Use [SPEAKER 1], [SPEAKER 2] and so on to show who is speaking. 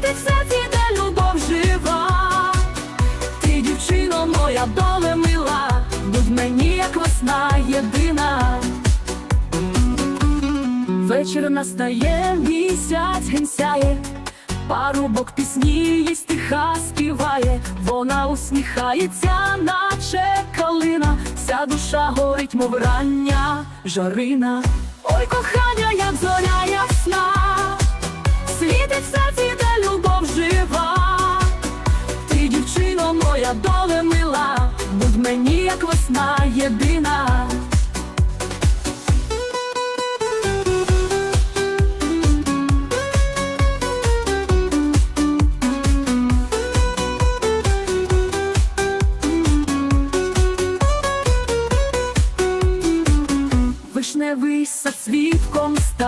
[SPEAKER 1] квіти серці, де любов жива, ти, дівчино, моя доле мила, будь мені, як весна єдина. Вечір настає, місяць генсяє, парубок пісні їй стиха співає, вона усміхається, наче калина, вся душа горить, мов рання жарина. Ой, кохання, як зоря. моя доле мила, будь мені, як весна єдина. Вишневий сад світком став.